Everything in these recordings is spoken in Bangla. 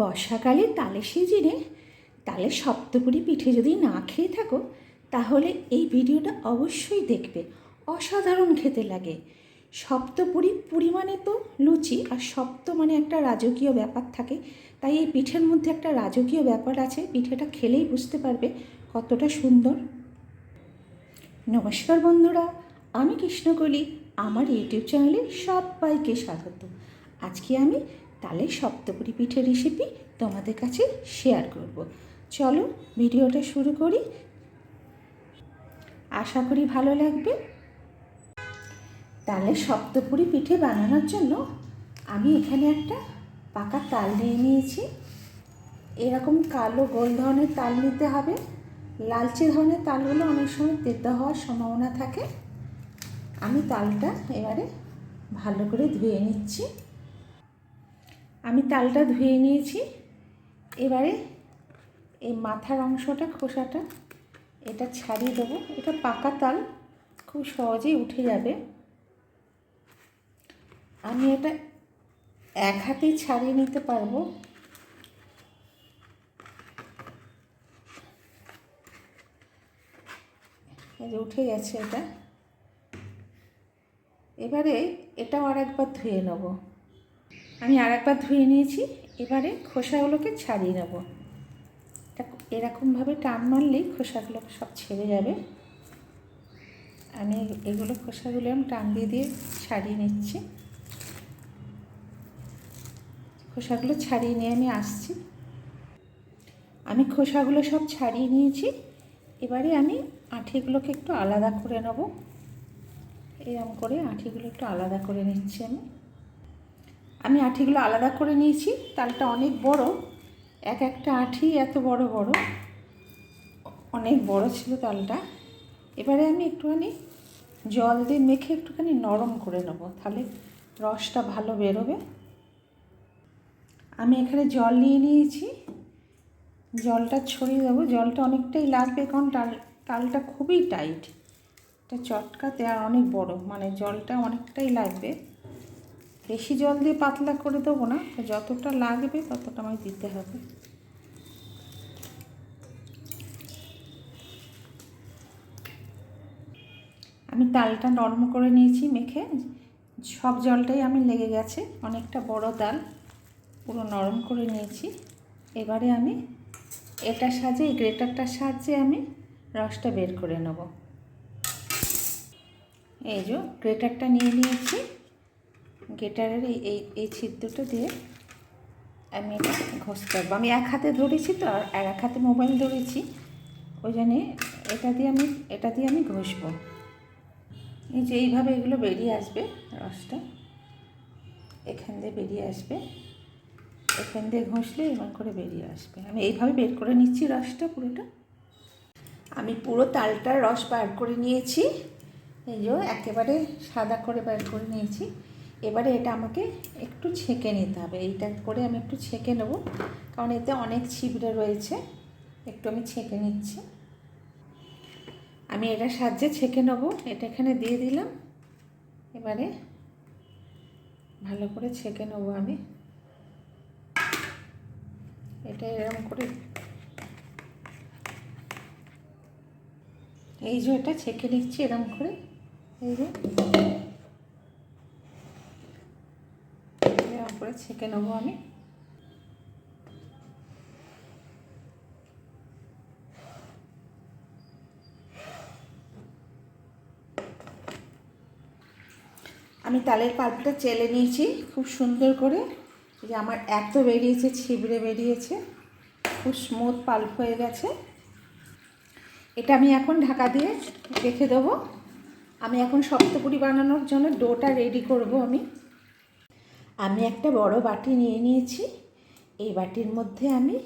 বর্ষাকালে তালের সিজনে তালের সপ্তপুরি পিঠে যদি না খেয়ে থাকো, তাহলে এই ভিডিওটা অবশ্যই দেখবে। অসাধারণ খেতে লাগে। সপ্তপুরি পুরি মানে তো লুচি আর সপ্ত মানে একটা রাজকীয় ব্যাপার থাকে। তাই এই পিঠের মধ্যে একটা রাজকীয় ব্যাপার আছে, পিঠেটা খেলেই বুঝতে পারবে কতটা সুন্দর। নমস্কার বন্ধুরা, আমি কৃষ্ণকলি। আমার ইউটিউব চ্যানেলে সবাইকে স্বাগত। আজকে আমি তালের সপ্তপুরি পিঠের রেসিপি তোমাদের কাছে শেয়ার করব। চলো ভিডিওটা শুরু করি। আশা করি ভালো লাগবে। তালের সপ্তপুরি পিঠে বানানোর জন্য আমি এখানে একটা পাকা তাল নিয়ে নিয়েছি। এরকম কালো গোল ধরনের তাল নিতে হবে। লালচে ধরনের তালগুলো অনেক সময় তেতো হওয়ার সম্ভাবনা থাকে। আমি তালটা এবারে ভালো করে ধুয়ে নিচ্ছি। আমি তালটা ধুয়ে নিয়েছি। এবারে এই মাথার অংশটা, খোসাটা এটা ছাড়িয়ে দেবো। এটা পাকা তাল, খুব সহজেই উঠে যাবে। আমি এটা এক হাতেই ছাড়িয়ে নিতে পারব। যে উঠে গেছে এটা। এবারে এটাও আর একবার ধুয়ে নেব। আমি আর একবার ধুয়ে নিয়েছি, এবারে খোসাগুলোকে ছাড়িয়ে নেব। এরকমভাবে টান মারলেই খোসাগুলো সব ছেড়ে যাবে। আমি এগুলো খোসাগুলো আমি টান দিয়ে দিয়ে ছাড়িয়ে নিচ্ছি। খোসাগুলো ছাড়িয়ে নিয়ে আমি আসছি। আমি খোসাগুলো সব ছাড়িয়ে নিয়েছি, এবারে আমি আঠিগুলোকে একটু আলাদা করে নেব। এরকম করে আঠিগুলো একটু আলাদা করে নিচ্ছি আমি। আমি আঠিগুলো আলাদা করে নিয়েছি, তালটা অনেক বড়। এক একটা আঠি এত বড় বড়। অনেক বড় ছিল তালটা। এবারে আমি একটুখানি জল দিয়ে মেখে একটুখানি নরম করে নেব, তাহলে রসটা ভালো বেরোবে। আমি এখানে জল নিয়ে নিয়েছি। জলটা ছড়িয়ে দেবো। জলটা অনেকটাই লাগবে, কারণ তাল, তালটা খুবই টাইট। এটা চটকাতে আর অনেক বড় মানে জলটা অনেকটাই লাগবে। বেশি জল দিয়ে পাতলা করে দেবো না, তো যতটা লাগবে ততটা আমায় দিতে হবে। আমি তালটা নরম করে নিয়েছি মেখে, সব জলটাই আমি লেগে গেছে, অনেকটা বড় তাল, পুরো নরম করে নিয়েছি। এবারে আমি এটার সাহায্যে এই গ্রেটারটার সাহায্যে আমি রসটা বের করে নেব। এই যে গ্রেটারটা নিয়ে নিয়েছি গ্রেটারের এই এই এই ছিদ্রটা দিয়ে আমি এটা ঘষতে পারব। আমি এক হাতে ধরেছি তো, আর এক হাতে মোবাইল ধরেছি। ওই জন্যে এটা দিয়ে আমি, এটা দিয়ে আমি ঘষবো। এই যে এইভাবে এগুলো বেরিয়ে আসবে, রসটা। এখান দিয়ে বেরিয়ে আসবে। এখান দিয়ে ঘষলে এমন করে বেরিয়ে আসবে। আমি এইভাবে বের করে নিচ্ছি রসটা পুরোটা। আমি পুরো তালটার রস বার করে নিয়েছি। এই যে একেবারে সাদা করে বার করে নিয়েছি। এবারে এটা আমাকে একটু ছেঁকে নিতে হবে। এইটা করে আমি একটু ছেঁকে নেব। কারণ এতে অনেক ছিবড়ে রয়েছে। একটু আমি ছেঁকে নিচ্ছি। আমি এটা সাহায্যে ছেঁকে নেব। এটা এখানে দিয়ে দিলাম। এবারে ভালো করে ছেঁকে নেব আমি। এটা এরকম করে এই যে এটা ছেঁকে নিচ্ছি এরকম করে। এই যে এরকম করে ছেঁকে নেব আমি। আমি তালের পাল্পটা চেলে নিয়েছি খুব সুন্দর করে। যে আমার এত বেরিয়েছে, ছিবড়ে বেরিয়েছে। খুব স্মুথ পাল্প হয়ে গেছে। এটা আমি এখন ঢাকা দিয়ে রেখে দেবো। আমি এখন সপ্তপুরি বানানোর জন্য ডোটা রেডি করব আমি। আমি একটা বড় বাটি নিয়ে নিয়েছি। এই বাটির মধ্যে আমি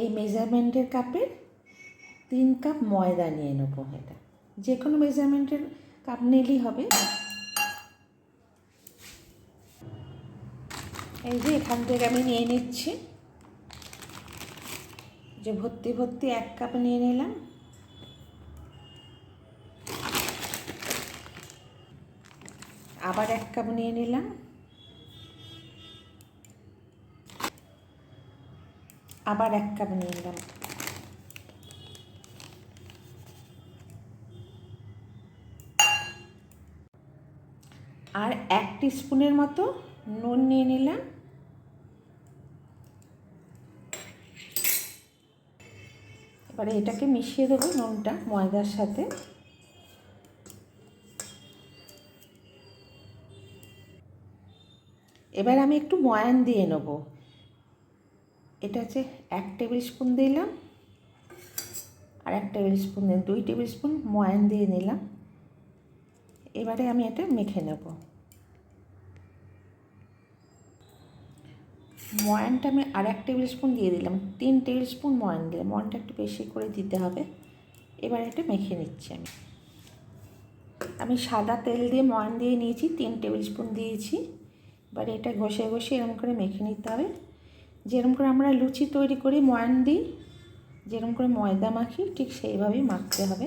এই মেজারমেন্টের কাপের তিন কাপ ময়দা নিয়ে নেব এটা। যে কোনো মেজারমেন্টের কাপ নিলেই হবে। এই যে এখান থেকে আমি নিয়ে নিচ্ছি। যে ভর্তি ভর্তি এক কাপ নিয়ে নিলাম। আবার এক কাপ নিয়ে নিলাম। আবার এক কাপ নিয়ে নিলাম। আর এক স্পুনের মতো নুন নিয়ে নিলাম। এবারে এটাকে মিশিয়ে দেবো নুনটা ময়দার সাথে। এবার আমি একটু ময়ান দিয়ে নেব। এটা হচ্ছে এক টেবিল স্পুন দিলাম আর এক টেবিল স্পুন দুই টেবিল স্পুন ময়ান দিয়ে নিলাম। এবারে আমি এটা মেখে নেব। ময়ানটা আমি আর এক টেবিল স্পুন দিয়ে দিলাম, তিন টেবিল স্পুন ময়ান দিলাম, ময়ানটা একটু বেশি করে দিতে হবে। এবার এটা মেখে নিচ্ছি আমি। আমি সাদা তেল দিয়ে ময়ান দিয়ে নিয়েছি, তিন টেবিল স্পুন দিয়েছি। এবার এটা ঘষে ঘষে এরকম করে মেখে নিতে হবে। যেরকম করে আমরা লুচি তৈরি করি, ময়ান দিই, যেরকম করে ময়দা মাখি, ঠিক সেইভাবেই মাখতে হবে।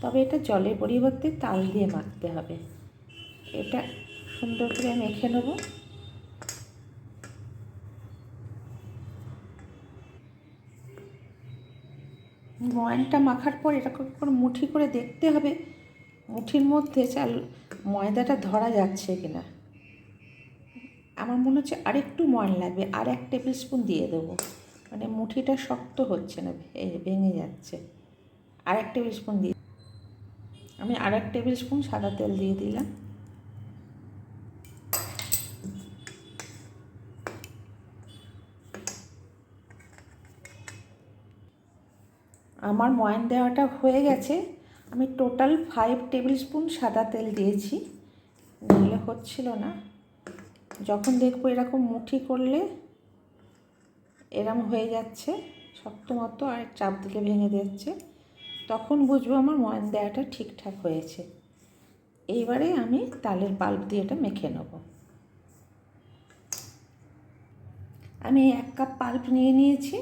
তবে এটা জলের পরিবর্তে তাল দিয়ে মাখতে হবে। এটা সুন্দর করে মেখে নেব। ময়ানটা মাখার পর এরকম করে মুঠি করে দেখতে হবে, মুঠির মধ্যে চাল ময়দাটা ধরা যাচ্ছে কিনা। আমার মনে হচ্ছে আরেকটু ময়ান লাগবে, আর এক টেবিল স্পুন দিয়ে দেবো। মানে মুঠিটা শক্ত হচ্ছে না ভেঙে যাচ্ছে। আর এক টেবিল স্পুন দিয়ে আমি আর এক টেবিল স্পুন সাদা তেল দিয়ে দিলাম। আমার ময়ান দেওয়াটা হয়ে গেছে। আমি টোটাল ফাইভ টেবিল স্পুন সাদা তেল দিয়েছি। নিলে হচ্ছিল না। যখন দেখব এরকম মুঠি করলে এরম হয়ে যাচ্ছে, শক্ত মতো আর চাপ দিলে ভেঙে যাচ্ছে, তখন বুঝব আমার ময়ান দেওয়াটা ঠিকঠাক হয়েছে। এইবারে আমি তালের পাল্প দিয়ে এটা মেখে নেব। আমি এক কাপ পাল্প নিয়ে নিয়েছি।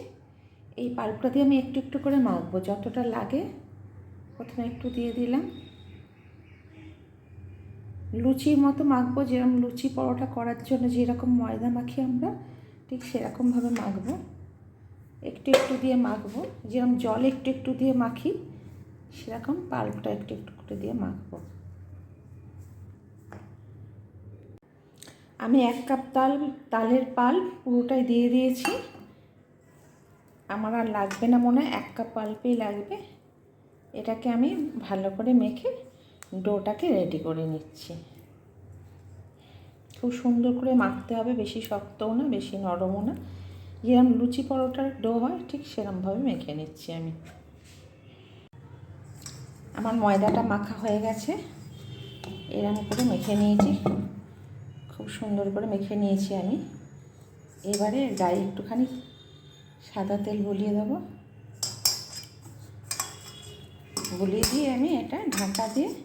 এই পাল্পটা দিয়ে আমি একটু একটু করে মাখবো, যতটা লাগে প্রথমে একটু দিয়ে দিলাম। লুচির মতো মাখবো যেরকম লুচি পরোটা করার জন্য যেরকম ময়দা মাখি আমরা, ঠিক সেরকমভাবে মাখবো। একটু একটু দিয়ে মাখবো যেরকম জল একটু একটু দিয়ে মাখি, সেরকম পাল্পটা একটু একটু করে দিয়ে মাখবো। আমি এক কাপ তাল, তালের পাল্প পুরোটাই দিয়ে দিয়েছি। আমার আর লাগবে না মনে হয়, এক কাপ পাল্পেই লাগবে। এটাকে আমি ভালো করে মেখে ডোটাকে রেডি করে নিচ্ছি। খুব সুন্দর করে মাখতে হবে, বেশি শক্তও না, বেশি নরমও না। যেরকম লুচি পরোটার ডো হয়, ঠিক সেরকমভাবে মেখে নিচ্ছি আমি। আমার ময়দাটা মাখা হয়ে গেছে। এরকম করে মেখে নিয়েছি। খুব সুন্দর করে মেখে নিয়েছি আমি। এবারে গায়ে একটুখানি সাদা তেল বলিয়ে দেবো। বলিয়ে দিয়ে আমি এটা ঢাকা দিয়ে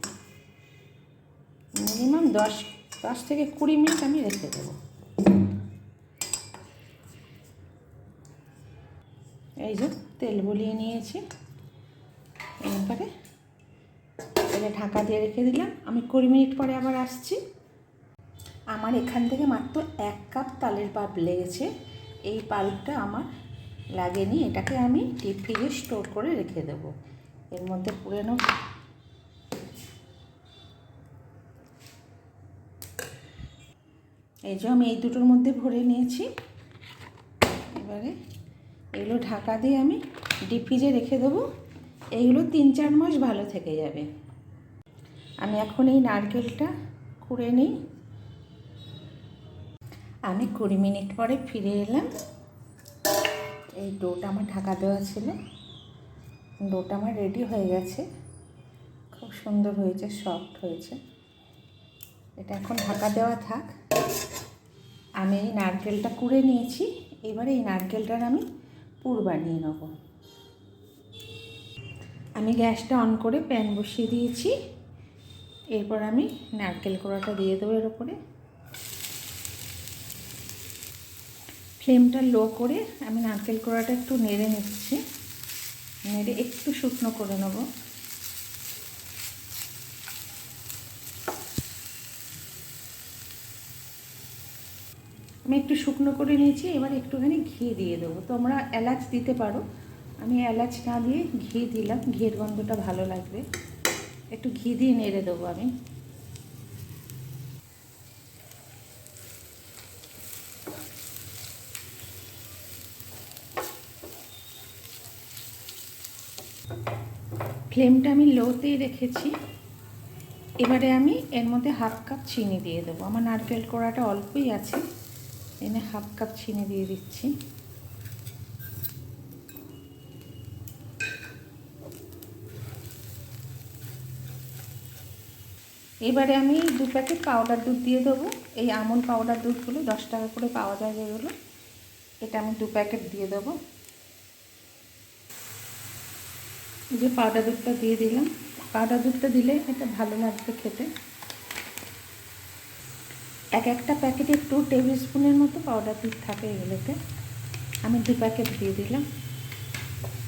মিনিমাম দশ দশ থেকে কুড়ি মিনিট আমি রেখে দেবো। এই যে তেল বলিয়ে নিয়েছি। এরপরে এটা ঢাকা দিয়ে রেখে দিলাম। আমি কুড়ি মিনিট পরে আবার আসছি। আমার এখান থেকে মাত্র এক কাপ তালের পাল্প লেগেছে। এই পাল্পটা আমার লাগেনি। এটাকে আমি ডিপ ফ্রিজে স্টোর করে রেখে দেবো। এর মধ্যে পুরে এই যে আমি এই দুটোর মধ্যে ভরে নিয়েছি। এবারে এগুলো ঢাকা দিয়ে আমি ডিপ ফ্রিজে রেখে দেবো। এইগুলো তিন চার মাস ভালো থেকে যাবে। আমি এখন এই নারকেলটা কুড়ে নিই। আমি কুড়ি মিনিট পরে ফিরে এলাম। এই ডোটা আমার ঢাকা দেওয়া ছিল। ডোটা আমার রেডি হয়ে গেছে। খুব সুন্দর হয়েছে সফট হয়েছে। এটা এখন ঢাকা দেওয়া থাক। আমি এই নারকেলটা কুড়ে নিয়েছি, এবারে এই নারকেলটার আমি পুর বানিয়ে নেব। আমি গ্যাসটা অন করে প্যান বসিয়ে দিয়েছি, এরপর আমি নারকেল কোড়াটা দিয়ে দেবো এর উপরে ফ্লেমটা লো করে আমি নারকেল কোড়াটা একটু নেড়ে নিচ্ছি, নেড়ে একটু শুকনো করে নেব। আমি একটু শুকনো করে নিয়েছি, এবার একটুখানি ঘি দিয়ে দেবো। তোমরা এলাচ দিতে পারো। আমি এলাচ না দিয়ে ঘি দিলাম, ঘিয়ের গন্ধটা ভালো লাগবে। একটু ঘি দিয়ে নেড়ে দেবো আমি। ফ্লেমটা আমি লোতেই রেখেছি। এবারে আমি এর মধ্যে হাফ কাপ চিনি দিয়ে দেবো। আমার নারকেল কোড়াটা অল্পই আছে। এনে হাফ কাপ চিনি দিয়ে দিচ্ছি। এবারে আমি দু প্যাকেট পাউডার দুধ দিয়ে দেবো। এই আমুল পাউডার দুধগুলো দশ টাকা করে পাওয়া যায় যেগুলো। এটা আমি দু প্যাকেট দিয়ে দেবো। যে পাউডার দুধটা দিয়ে দিলাম। পাউডার দুধটা দিলে এটা ভালো লাগবে খেতে। এক একটা প্যাকেটে টু টেবিল স্পুনের মতো পাউডার দুধ থাকে এগুলোতে। আমি দু প্যাকেট দিয়ে দিলাম।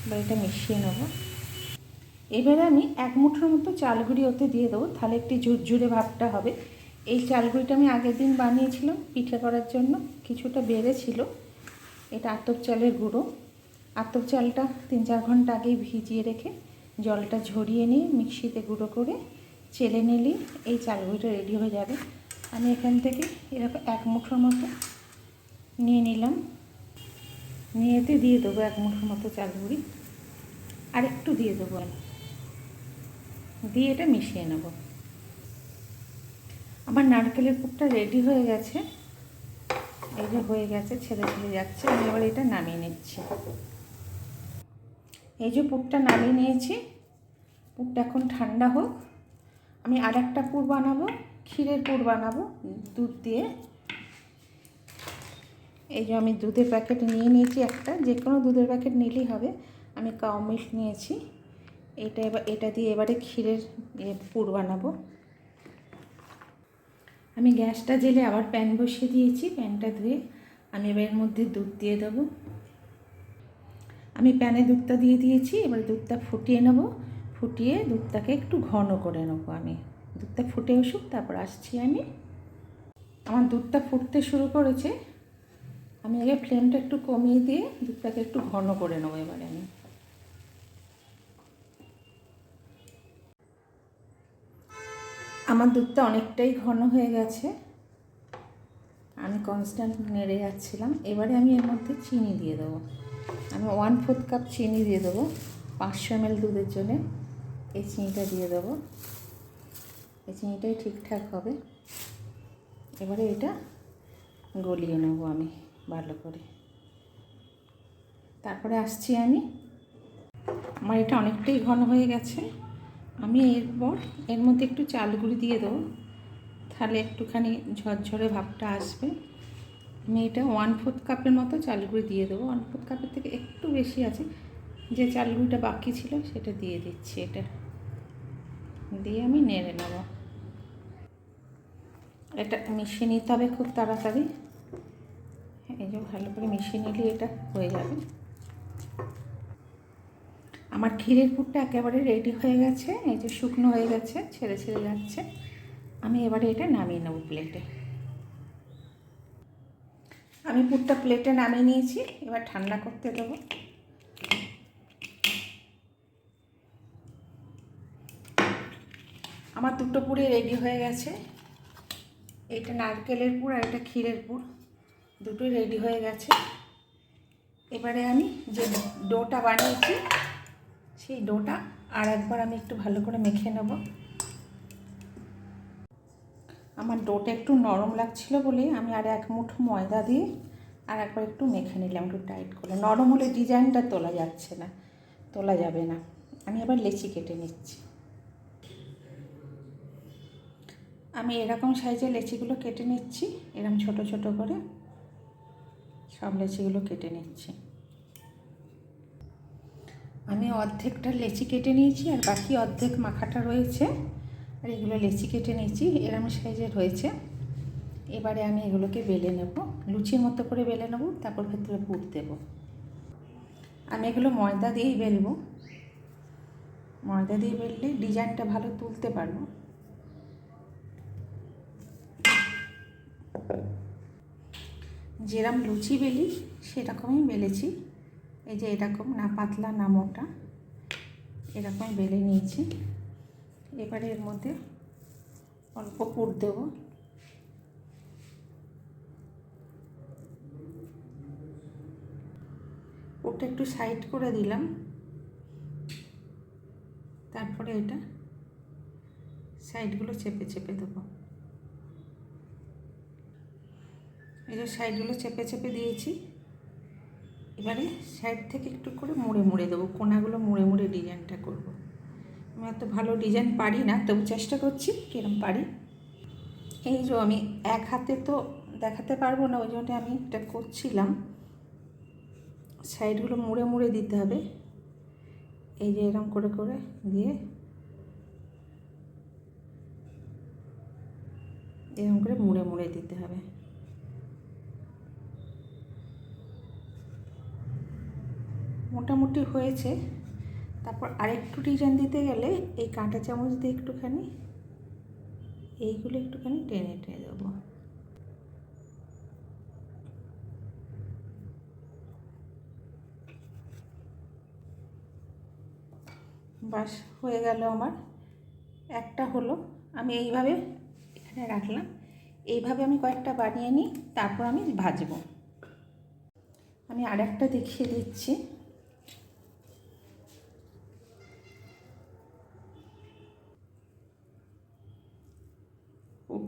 এবার এটা মিশিয়ে নেব। এবারে আমি এক মুঠোর মতো চালগুড়ি ওতে দিয়ে দেবো। তাহলে একটি ঝুরঝুরে ভাবটা হবে। এই চালগুড়িটা আমি আগের দিন বানিয়েছিলাম পিঠে করার জন্য। কিছুটা বেড়েছিল এটা আতপ চালের গুঁড়ো। আতপ চালটা তিন চার ঘণ্টা আগেই ভিজিয়ে রেখে জলটা ঝরিয়ে নিয়ে মিক্সিতে গুঁড়ো করে চেলে নিলেই এই চালগুড়িটা রেডি হয়ে যাবে। আমি এখান থেকে এরকম এক মুঠোর মতো নিয়ে নিলাম। নিয়েতে দিয়ে দেবো এক মুঠোর মতো চাল চালগুড়ি আর একটু দিয়ে দেবো। দিয়ে এটা মিশিয়ে নেব। আমার নারকেলের পুরটা রেডি হয়ে গেছে। এই যে হয়ে গেছে, ছেড়ে ছেড়ে যাচ্ছে। আমি এবার এটা নামিয়ে নিচ্ছি। এই যে পুরটা নামিয়ে নিয়েছি, পুরটা এখন ঠান্ডা হোক। আমি আর একটা পুর বানাবো। ক্ষীরের পুর বানাবো, দুধ দিয়ে। এই যে আমি দুধের প্যাকেট নিয়ে নিয়েছি একটা যে কোনো দুধের প্যাকেট নিলেই হবে। আমি কাউ মিল্ক নিয়েছি। এটা এবার, এটা দিয়ে এবারে ক্ষীরের পুর বানাবো। আমি গ্যাসটা জেলে আবার প্যান বসিয়ে দিয়েছি, প্যানটা ধুয়ে আমি এবার এর মধ্যে দুধ দিয়ে দেবো। আমি প্যানে দুধটা দিয়ে দিয়েছি, এবার দুধটা ফুটিয়ে নেব। ফুটিয়ে দুধটাকে একটু ঘন করে নেব আমি। দুধটা ফুটে উসুক তারপর আসছি আমি। আমার দুধটা ফুটতে শুরু করেছে। আমি আগে ফ্লেমটা একটু কমিয়ে দিয়ে দুধটাকে একটু ঘন করে নেব এবারে আমি। আমার দুধটা অনেকটাই ঘন হয়ে গেছে। আমি কনস্ট্যান্ট নেড়ে যাচ্ছিলাম। এবারে আমি এর মধ্যে চিনি দিয়ে দেবো। আমি ওয়ান ফোর্থ কাপ চিনি দিয়ে দেবো। পাঁচশো এম দুধের জন্যে এই চিনিটা দিয়ে দেবো। এই চিনিটাই ঠিকঠাক হবে। এবারে এটা গলিয়ে নেব আমি ভালো করে। তারপরে আসছি আমি। আমার এটা অনেকটাই ঘন হয়ে গেছে। আমি এরপর এর মধ্যে একটু চাল গুঁড়ি দিয়ে দেবো। তাহলে একটুখানি ঝরঝরে ভাবটা আসবে। আমি এটা ওয়ান ফোর্থ কাপের মতো চালগুড়ি দিয়ে দেবো। ওয়ান ফোর্থ কাপের থেকে একটু বেশি আছে। যে চালগুড়িটা বাকি ছিল সেটা দিয়ে দিচ্ছি এটা। দিয়ে আমি নেড়ে নেব। এটা মিশিয়ে নিতে হবে খুব তাড়াতাড়ি। এই যে ভালো করে মিশিয়ে নিলে এটা হয়ে যাবে। আমার ক্ষীরের পুরটা একেবারে রেডি হয়ে গেছে, এই যে শুকনো হয়ে গেছে, ছেড়ে ছেড়ে যাচ্ছে। আমি এবারে এটা নামিয়ে নেব প্লেটে আমি পুরটা প্লেটে নামিয়ে নিয়েছি, এবার ঠান্ডা করতে দেবো। আমার দুটো পুরে রেডি হয়ে গেছে। এটা নারকেলের পুর আর এটা ক্ষীরের পুর। দুটোই রেডি হয়ে গেছে। এবারে আমি যে ডোটা বানিয়েছি, সেই ডোটা আর একবার আমি একটু ভালো করে মেখে নেব। আমার ডোটা একটু নরম লাগছিল বলে আমি আর এক মুঠো ময়দা দিয়ে আর একবার একটু মেখে নিলাম, একটু টাইট করে। নরম হলে ডিজাইনটা তোলা যাচ্ছে না, তোলা যাবে না। আমি এবার লেচি কেটে নিচ্ছি। আমি এরকম সাইজের লেচিগুলো কেটে নিচ্ছি এরকম ছোট ছোট করে। সব লেচিগুলো কেটে নিচ্ছি। আমি অর্ধেকটা লেচি কেটে নিয়েছি আর বাকি অর্ধেক মাখাটা রয়েছে। আর এগুলো লেচি কেটে নিয়েছি, এরম সাইজের রয়েছে। এবারে আমি এগুলোকে বেলে নেব। লুচির মতো করে বেলে নেব, তারপর ভেতরে পুর দেব। আমি এগুলো ময়দা দিয়েই বেলবো। ময়দা দিয়ে বেললে ডিজাইনটা ভালো তুলতে পারব। যেরকম লুচি বেলি, সেরকমই বেলেছি। এই যে এরকম না পাতলা না মোটা, এরকমই বেলে নিয়েছি। এবারে এর মধ্যে অল্প পুর দেবো। পুরটা একটু সাইড করে দিলাম। তারপরে এটা সাইডগুলো চেপে চেপে দেবো। এই যে সাইডগুলো চেপে চেপে দিয়েছি। এবারে সাইড থেকে একটু করে মুড়ে মুড়ে দেবো, কোনাগুলো মুড়ে মুড়ে ডিজাইনটা করব। আমি এত ভালো ডিজাইন পারি না, তবু চেষ্টা করছি কিরম পারি। এই যে আমি এক হাতে তো দেখাতে পারব না, ওই জন্য আমি এটা করছিলাম। সাইডগুলো মুড়ে মুড়ে দিতে হবে। এই যে এরকম করে করে দিয়ে এরকম করে মুড়ে মুড়ে দিতে হবে। মোটামুটি হয়েছে। তারপর আরেকটু ডিজাইন দিতে গেলে এই কাঁটা চামচ দিয়ে একটুখানি, এইগুলো একটুখানি টেনে টেনে দেবো। বাস হয়ে গেল আমার। একটা হলো, আমি এইভাবে এখানে রাখলাম। এইভাবে আমি কয়েকটা বানিয়ে নিই, তারপর আমি ভাজবো। আমি আরেকটা দেখিয়ে দিচ্ছি।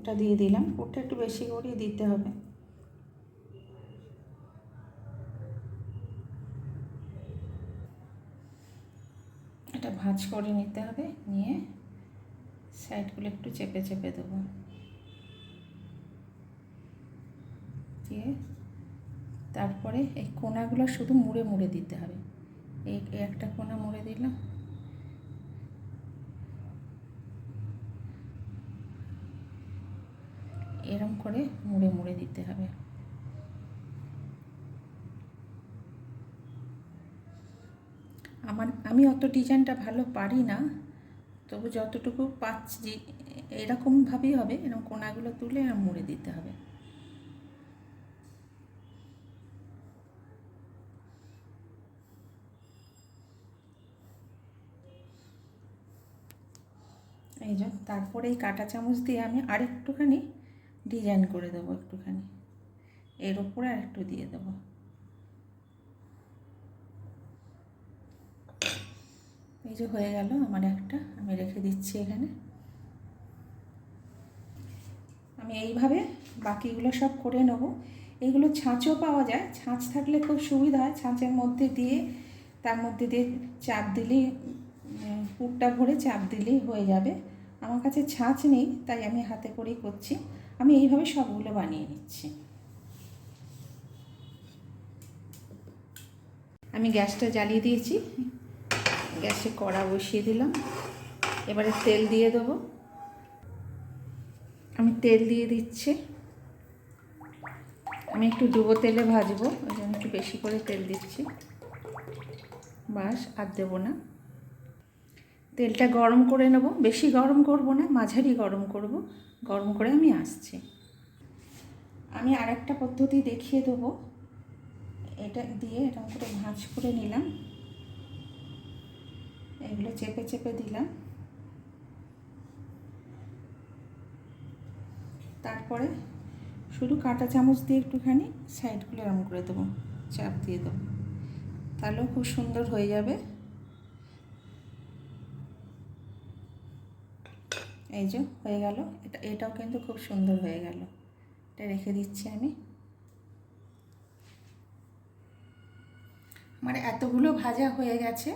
পুরটা দিয়ে দিলাম। পুরটা একটু বেশি করে দিতে হবে। এটা ভাঁজ করে নিতে হবে। নিয়ে সাইডগুলো একটু চেপে চেপে দেবো। দিয়ে তারপরে এই কোনাগুলো শুধু মুড়ে মুড়ে দিতে হবে। এই একটা কোনা মুড়ে দিলাম। এরম করে মুড়ে মুড়ে দিতে হবে। আমার, আমি অত ডিজাইনটা ভালো পারি না, তবু যতটুকু পাচ্ছি এরকমভাবেই হবে এরকম কোনাগুলো তুলে এরকম মুড়ে দিতে হবে। এই যে, তারপরে এই কাঁটা চামচ দিয়ে আমি আরেকটুখানি ডিজাইন করে দেবো একটুখানি। এর ওপরে আরেকটু দিয়ে দেবো। এই যে হয়ে গেল আমার একটা, আমি রেখে দিচ্ছি এখানে। আমি এইভাবে বাকিগুলো সব করে নেব। এইগুলো ছাঁচও পাওয়া যায়, ছাঁচ থাকলে খুব সুবিধা হয়। ছাঁচের মধ্যে দিয়ে, তার মধ্যে দিয়ে চাপ দিলেই পুরটা ভরে চাপ দিলেই হয়ে যাবে। আমার কাছে ছাঁচ নেই, তাই আমি হাতে করেই করছি। আমি এইভাবে সবগুলো বানিয়ে নিচ্ছি। আমি গ্যাসটা জ্বালিয়ে দিয়েছি। গ্যাসে কড়া বসিয়ে দিলাম। এবারে তেল দিয়ে দেবো। আমি তেল দিয়ে দিচ্ছি। আমি একটু ডুবো তেলে ভাজবো, ওই জন্য একটু বেশি করে তেল দিচ্ছি। বাস, আর দেবো না। তেলটা গরম করে নেব। বেশি গরম করব না, মাঝারি গরম করব। গরম করে আমি আসছি। আমি আরেকটা পদ্ধতি দেখিয়ে দেবো। এটা দিয়ে এরকম করে ভাঁজ করে নিলাম। এগুলো চেপে চেপে দিলাম। তারপরে শুধু কাঁটা চামচ দিয়ে একটুখানি সাইডগুলো এরম করে দেবো, চাপ দিয়ে দেবো। তাহলেও খুব সুন্দর হয়ে যাবে। এই যে, হয়ে গেল। এটা, এটাও কিন্তু খুব সুন্দর হয়ে গেল। এটা রেখে দিচ্ছি আমি। মানে এতগুলো ভাজা হয়ে গেছে।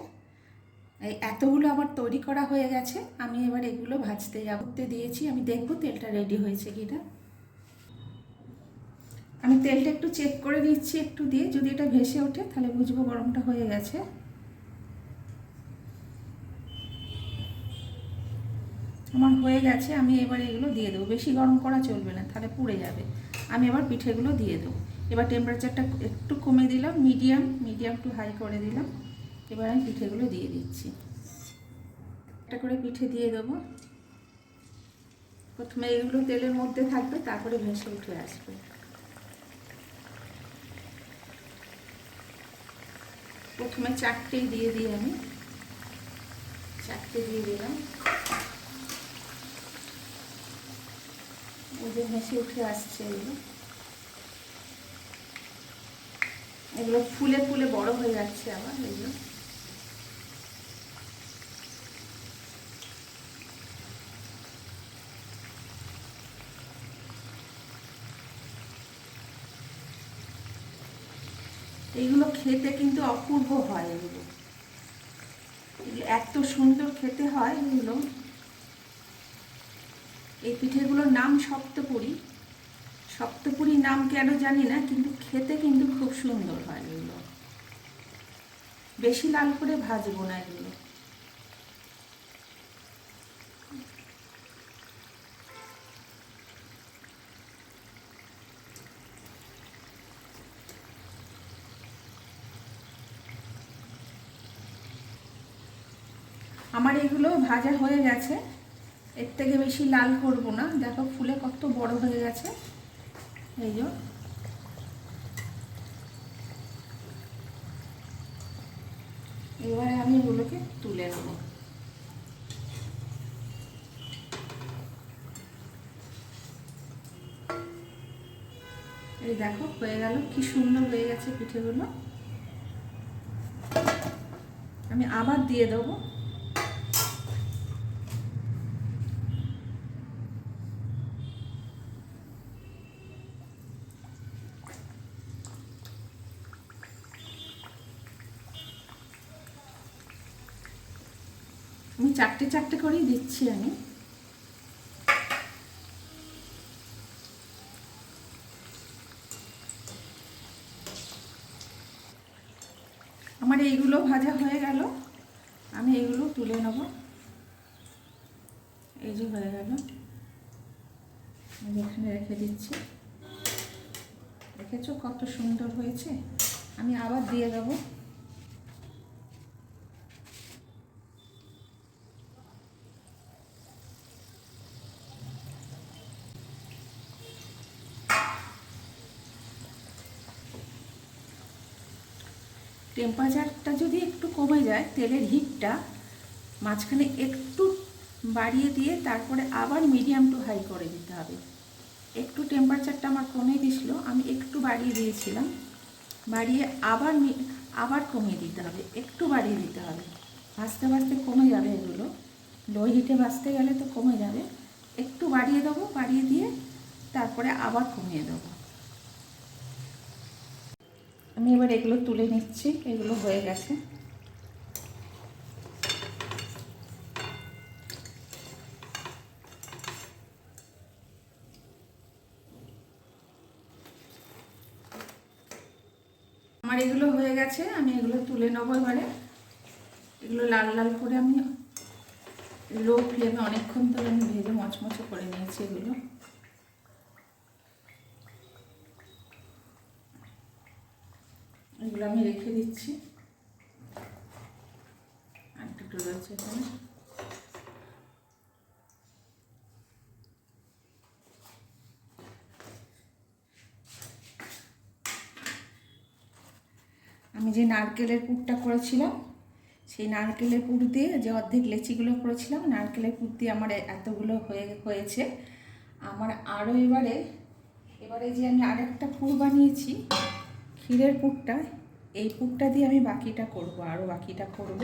এই এতগুলো আমার তৈরি করা হয়ে গেছে। আমি এবার এগুলো ভাজতে যাবতে দিয়েছি। আমি দেখব তেলটা রেডি হয়েছে কিনা। আমি তেলটা একটু চেক করে নিচ্ছি একটু দিয়ে। যদি এটা ভেসে ওঠে, তাহলে বুঝব গরমটা হয়ে গেছে। আমার হয়ে গেছে, আমি এবার এগুলো দিয়ে দেবো। বেশি গরম করা চলবে না, তাহলে পুড়ে যাবে। আমি এবার পিঠেগুলো দিয়ে দেবো। এবার টেম্পারেচারটা একটু কমে দিলাম মিডিয়াম মিডিয়াম টু হাই করে দিলাম। এবার আমি পিঠেগুলো দিয়ে দিচ্ছি। একটা করে পিঠে দিয়ে দেবো। প্রথমে এগুলো তেলের মধ্যে থাকবে, তারপরে ভেসে উঠে আসবে। প্রথমে চারটেই দিয়ে দিই আমি। চারটে দিয়ে দিলাম। এই যে হেসে উঠে আসছে এগুলো। এগুলো ফুলে ফুলে বড় হয়ে যাচ্ছে আবার এগুলো। এইগুলো খেতে কিন্তু অপূর্ব হয় এগুলো এত সুন্দর খেতে হয় এগুলো। এই পিঠেগুলোর নাম সপ্তপুরি। সপ্তপুরি নাম কেন জানি না, কিন্তু খেতে কিন্তু খুব সুন্দর হয় এগুলো। বেশি লাল করে ভাজবো না এগুলো। আমার এগুলো ভাজা হয়ে গেছে। এর থেকে বেশি লাল করব না। দেখো ফুলে কত বড় হয়ে গেছে। এই যে। এবারে আমি এগুলোকে তুলে নেব। এই দেখো, হয়ে গেল। কি সুন্দর হয়ে গেছে পিঠেগুলো। আমি আবার দিয়ে দেবো আমি চারটে চারটে করেই দিচ্ছি আমি। আমার এইগুলো ভাজা হয়ে গেল। আমি এইগুলো তুলে নেব। এই যে হয়ে গেল। আমি এখানে রেখে দিচ্ছি। দেখেছ কত সুন্দর হয়েছে? আমি আবার দিয়ে দেবো। টেম্পারেচারটা যদি একটু কমে যায়, তেলের হিটটা মাঝখানে একটু বাড়িয়ে দিয়ে তারপরে আবার মিডিয়াম টু হাই করে দিতে হবে। একটু টেম্পারেচারটা আমার কমে গেছিল, আমি একটু বাড়িয়ে দিয়েছিলাম। বাড়িয়ে আবার আবার কমিয়ে দিতে হবে, একটু বাড়িয়ে দিতে হবে। ভাজতে ভাজতে কমে যাবে এগুলো। লো হিটে ভাজতে গেলে তো কমে যাবে। একটু বাড়িয়ে দেবো, বাড়িয়ে দিয়ে তারপরে আবার কমিয়ে দেবো। আমি এবার এগুলো তুলে নিচ্ছি, এগুলো হয়ে গেছে। আমার এগুলো হয়ে গেছে, আমি এগুলো তুলে নেব এবারে। এগুলো লাল লাল করে আমি লো ফ্লেমে অনেকক্ষণ ধরে আমি ভেজে মচমচে করে নিয়েছি এগুলো এগুলো আমি রেখে দিচ্ছি। আর দুটো রয়েছে এখানে। আমি যে নারকেলের পুরটা করেছিলাম, সেই নারকেলের পুর দিয়ে যে অর্ধেক লেচিগুলো করেছিলাম, নারকেলের পুর দিয়ে আমার এতগুলো হয়ে হয়েছে। আমার আরও এবারে এবারে যে আমি আরেকটা পুর বানিয়েছি, ক্ষীরের পুরটা এই পুরটা দিয়ে আমি বাকিটা করব আরও বাকিটা করব।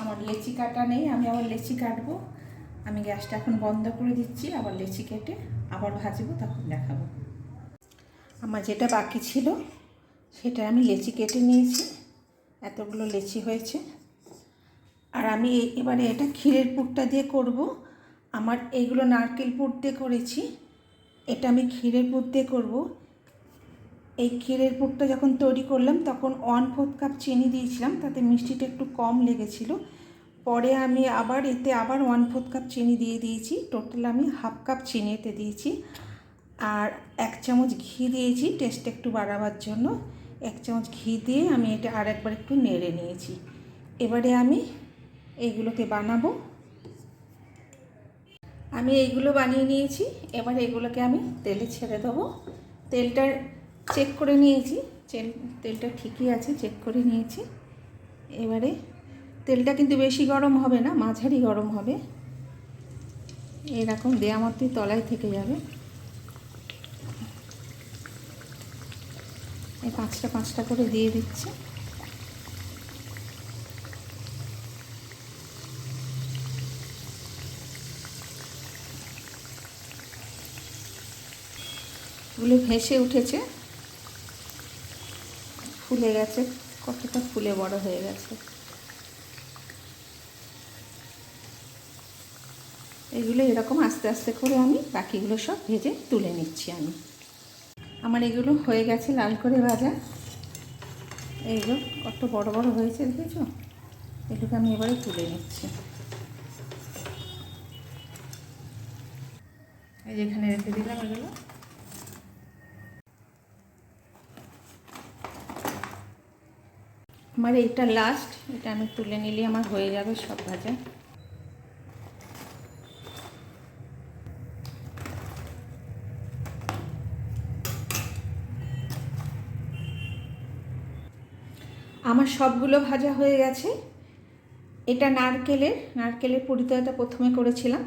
আমার লেচি কাটা নেই, আমি আবার লেচি কাটবো। আমি গ্যাসটা এখন বন্ধ করে দিচ্ছি, আবার লেচি কেটে আবার ভাজবো তখন দেখাবো। আমার যেটা বাকি ছিল, সেটা আমি লেচি কেটে নিয়েছি। এতগুলো লেচি হয়েছে। আর আমি এবারে এটা ক্ষীরের পুরটা দিয়ে করব। আমার এইগুলো নারকেল পুর দিয়ে করেছি। এটা আমি ক্ষীরের পুর দিয়ে করব। এই ক্ষীরের পুরটা যখন তৈরি করলাম, তখন ওয়ান ফোর্থ কাপ চিনি দিয়েছিলাম, তাতে মিষ্টিটা একটু কম লেগেছিল। পরে আমি আবার, এতে আবার ওয়ান ফোর্থ কাপ চিনি দিয়ে দিয়েছি। টোটাল আমি হাফ কাপ চিনি এতে দিয়েছি। আর এক চামচ ঘি দিয়েছি টেস্ট একটু বাড়াবার জন্য। এক চামচ ঘি দিয়ে আমি এটা আর একবার একটু নেড়ে নিয়েছি। এবারে আমি এইগুলোকে বানাবো। আমি এইগুলো বানিয়ে নিয়েছি। এবার এগুলোকে আমি তেলে ছেড়ে দেবো। তেলটার চেক করে নিয়েছি। তেল তেলটা ঠিকই আছে চেক করে নিয়েছি। এবারে তেলটা কিন্তু বেশি গরম হবে না, মাঝারি গরম হবে। এরকম দেয়া মতোই তলায় থেকে যাবে। এই পাঁচটা পাঁচটা করে দিয়ে দিচ্ছি। এগুলো ভেসে উঠেছে। ফুলে গেছে, কতটা ফুলে বড় হয়ে গেছে। এগুলো এরকম আস্তে আস্তে করে আমি বাকিগুলো সব ভেজে তুলে নিচ্ছি আমি। আমার এগুলো হয়ে গেছে লাল করে ভাজা। এইগুলো কত বড় বড় হয়েছে, দেখেছ? এগুলোকে আমি এবারে তুলে নিচ্ছি। এই যেখানে রেখে দিলাম এগুলো। আমার এইটা লাস্ট এটা আমি তুলে নিলে আমার হয়ে যাবে সব ভাজা। আমার সবগুলো ভাজা হয়ে গেছে। এটা নারকেলের নারকেলের পুরি দেওয়াটা প্রথমে করেছিলাম,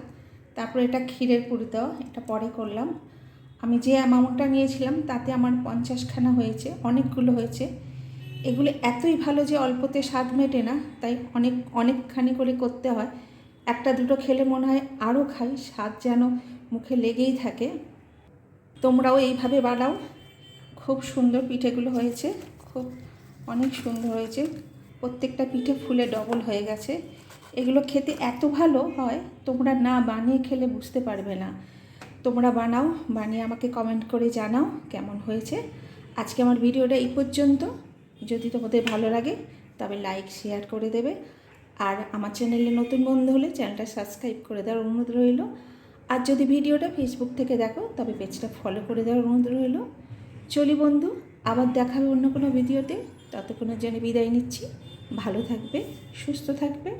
তারপর এটা ক্ষীরের পুরি এটা পরে করলাম। আমি যে অ্যামাউন্টটা নিয়েছিলাম, তাতে আমার পঞ্চাশখানা হয়েছে, অনেকগুলো হয়েছে। এগুলো এতই ভালো যে অল্পতে স্বাদ মেটে না, তাই অনেক, অনেকখানি করে করতে হয়। একটা দুটো খেলে মনে হয় আরও খাই, স্বাদ যেন মুখে লেগেই থাকে। তোমরাও এইভাবে বানাও। খুব সুন্দর পিঠেগুলো হয়েছে, খুব অনেক সুন্দর হয়েছে। প্রত্যেকটা পিঠে ফুলে ডবল হয়ে গেছে। এগুলো খেতে এত ভালো হয়, তোমরা না বানিয়ে খেলে বুঝতে পারবে না। তোমরা বানাও, বানিয়ে আমাকে কমেন্ট করে জানাও কেমন হয়েছে। আজকে আমার ভিডিওটা এই পর্যন্ত। যদি তোমাদের ভালো লাগে তবে লাইক শেয়ার করে দেবে। আর আমার চ্যানেলে নতুন বন্ধু হলে চ্যানেলটা সাবস্ক্রাইব করে দেওয়ার অনুরোধ রইল। আর যদি ভিডিওটা ফেসবুক থেকে দেখো, তবে পেজটা ফলো করে দেওয়ার অনুরোধ রইল। চলি বন্ধু, আবার দেখাবে অন্য কোনো ভিডিওতে। ততক্ষণের জন্য বিদায় নিচ্ছি। ভালো থাকবে, সুস্থ থাকবে।